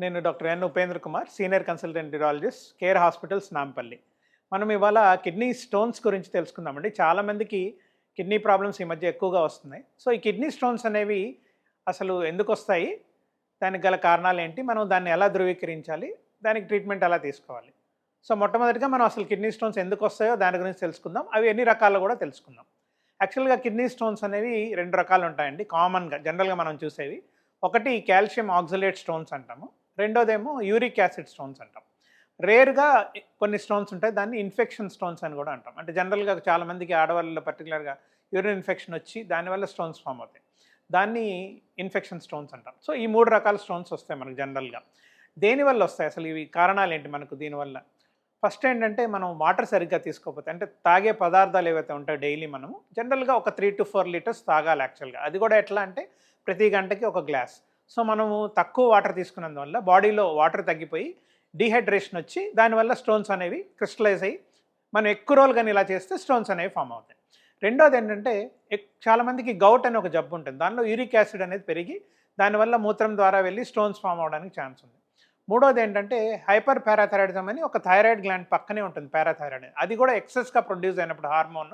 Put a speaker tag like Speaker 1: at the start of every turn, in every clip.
Speaker 1: నేను doctor N Upendra Kumar senior consultant urologist care hospitals Nampally. మనం ఇవాళ kidney stones గురించి తెలుసుకుందామండి. చాలామందికి కిడ్నీ ప్రాబ్లమ్స్ ఈ మధ్య ఎక్కువగా వస్తున్నాయి. సో ఈ కిడ్నీ స్టోన్స్ అనేవి అసలు ఎందుకు వస్తాయి? దానికి గల కారణాలు ఏంటి? మనం దాన్ని ఎలా ధృవీకరించాలి? దానికి ట్రీట్మెంట్ ఎలా తీసుకోవాలి? సో మొట్టమొదటిగా మనం అసలు కిడ్నీ స్టోన్స్ ఎందుకు వస్తాయో దాని గురించి తెలుసుకుందాం. అవి ఎన్ని రకాలు కూడా తెలుసుకుందాం. యాక్చువల్గా కిడ్నీ స్టోన్స్ అనేవి రెండు రకాలు ఉంటాయండి. కామన్గా జనరల్గా మనం చూసేవి. ఒకటి కాల్షియం ఆక్సిలేట్ స్టోన్స్ అంటాము. రెండోదేమో యూరిక్ యాసిడ్ స్టోన్స్ అంటాం. రేర్గా కొన్ని స్టోన్స్ ఉంటాయి దాన్ని ఇన్ఫెక్షన్ స్టోన్స్ అని కూడా అంటాం. అంటే జనరల్గా చాలామందికి ఆడవాళ్ళలో పర్టికులర్గా యూరిన్ ఇన్ఫెక్షన్ వచ్చి దానివల్ల స్టోన్స్ ఫామ్ అవుతాయి. దాన్ని ఇన్ఫెక్షన్ స్టోన్స్ అంటాం. సో ఈ మూడు రకాల స్టోన్స్ వస్తాయి మనకు జనరల్గా. దేనివల్ల వస్తాయి? అసలు ఇవి కారణాలు ఏంటి మనకు దీనివల్ల ఫస్ట్ ఏంటంటే మనం వాటర్ సరిగ్గా తీసుకోకపోతే అంటే తాగే పదార్థాలు ఏవైతే ఉంటాయో డైలీ మనము జనరల్గా ఒక త్రీ టు ఫోర్ లీటర్స్ తాగాలి యాక్చువల్గా. అది కూడా ఎట్లా అంటే ప్రతి గంటకి ఒక గ్లాస్. సో మనము తక్కువ వాటర్ తీసుకున్నందువల్ల బాడీలో వాటర్ తగ్గిపోయి డీహైడ్రేషన్ వచ్చి దానివల్ల స్టోన్స్ అనేవి క్రిస్టలైజ్ అయ్యి మనం ఎక్కువ రోజులు కానీ ఇలా చేస్తే స్టోన్స్ అనేవి ఫామ్ అవుతాయి. రెండోది ఏంటంటే ఎక్- చాలామందికి గౌట్ అనే ఒక జబ్బు ఉంటుంది. దానిలో యూరిక్ యాసిడ్ అనేది పెరిగి దానివల్ల మూత్రం ద్వారా వెళ్ళి స్టోన్స్ ఫామ్ అవడానికి ఛాన్స్ ఉంది. మూడోది ఏంటంటే హైపర్ పారాథైరాయిడిజం అని ఒక థైరాయిడ్ గ్లాండ్ పక్కనే ఉంటుంది. పారాథైరాయిడ్. అది కూడా ఎక్సెస్గా ప్రొడ్యూస్ అయినప్పుడు హార్మోన్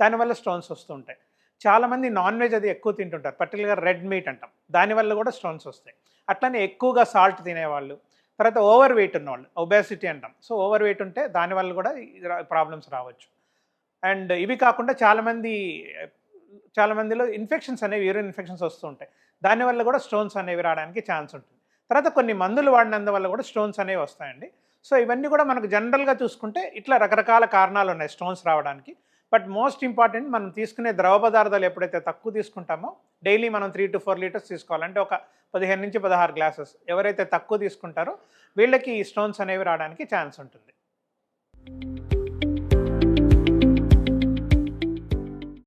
Speaker 1: దానివల్ల స్టోన్స్ వస్తుంటాయి చాలామంది నాన్ వెజ్ అది ఎక్కువ తింటుంటారు. పర్టికులర్గా రెడ్ మీట్ అంటాం. దానివల్ల కూడా స్టోన్స్ వస్తాయి. అట్లనే ఎక్కువగా సాల్ట్ తినేవాళ్ళు తర్వాత ఓవర్ వెయిట్ ఉన్నవాళ్ళు ఒబేసిటీ అంటాం. సో ఓవర్ వెయిట్ ఉంటే దానివల్ల కూడా ప్రాబ్లమ్స్ రావచ్చు. అండ్ ఇవి కాకుండా చాలామంది చాలామందిలో ఇన్ఫెక్షన్స్ అనేవి యూరిన్ ఇన్ఫెక్షన్స్ వస్తూ ఉంటాయి. దానివల్ల కూడా స్టోన్స్ అనేవి రావడానికి ఛాన్స్ ఉంటుంది. తర్వాత కొన్ని మందులు వాడినందువల్ల కూడా స్టోన్స్ అనేవి వస్తాయండి. సో ఇవన్నీ కూడా మనకు జనరల్గా చూసుకుంటే ఇట్లా రకరకాల కారణాలు ఉన్నాయి స్టోన్స్ రావడానికి. బట్ మోస్ట్ ఇంపార్టెంట్ మనం తీసుకునే ద్రవ పదార్థాలు ఎప్పుడైతే తక్కువ తీసుకుంటామో డైలీ మనం త్రీ టు ఫోర్ లీటర్స్ తీసుకోవాలంటే ఒక పదిహేను నుంచి పదహారు గ్లాసెస్ ఎవరైతే తక్కువ తీసుకుంటారో వీళ్ళకి ఈ స్టోన్స్ అనేవి రావడానికి ఛాన్స్ ఉంటుంది.